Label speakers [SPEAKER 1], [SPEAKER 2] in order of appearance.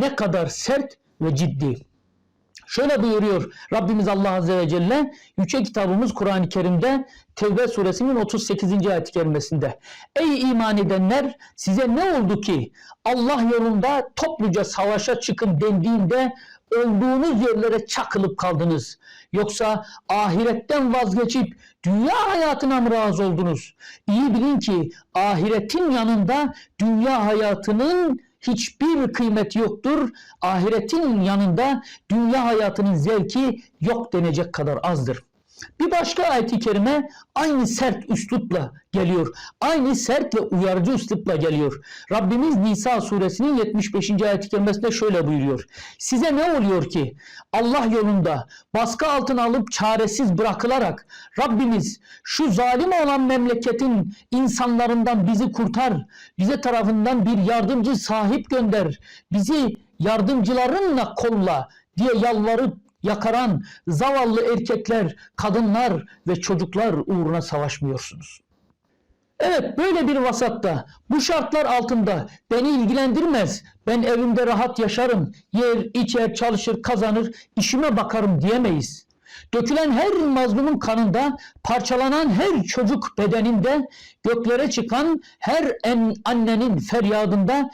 [SPEAKER 1] ne kadar sert ve ciddi. Şöyle buyuruyor Rabbimiz Allah Azze ve Celle Yüce kitabımız Kur'an-ı Kerim'de Tevbe suresinin 38. ayet-i kerimesinde. Ey iman edenler size ne oldu ki Allah yolunda topluca savaşa çıkın dendiğinde olduğunuz yerlere çakılıp kaldınız. Yoksa ahiretten vazgeçip dünya hayatına mı razı oldunuz? İyi bilin ki ahiretin yanında dünya hayatının hiçbir kıymeti yoktur. Ahiretin yanında dünya hayatının zevki yok denecek kadar azdır. Bir başka ayet-i kerime aynı sert üslupla geliyor. Aynı sert ve uyarıcı üslupla geliyor. Rabbimiz Nisa suresinin 75. ayet-i kerimesinde şöyle buyuruyor. Size ne oluyor ki Allah yolunda baskı altına alıp çaresiz bırakılarak Rabbimiz şu zalim olan memleketin insanlarından bizi kurtar, bize tarafından bir yardımcı sahip gönder, bizi yardımcılarınla kolla diye yalvarıp yakaran zavallı erkekler, kadınlar ve çocuklar uğruna savaşmıyorsunuz. Evet böyle bir vasatta bu şartlar altında beni ilgilendirmez. Ben evimde rahat yaşarım. Yer, içer, çalışır, kazanır, işime bakarım diyemeyiz. Dökülen her mazlumun kanında, parçalanan her çocuk bedeninde, göklere çıkan her en annenin feryadında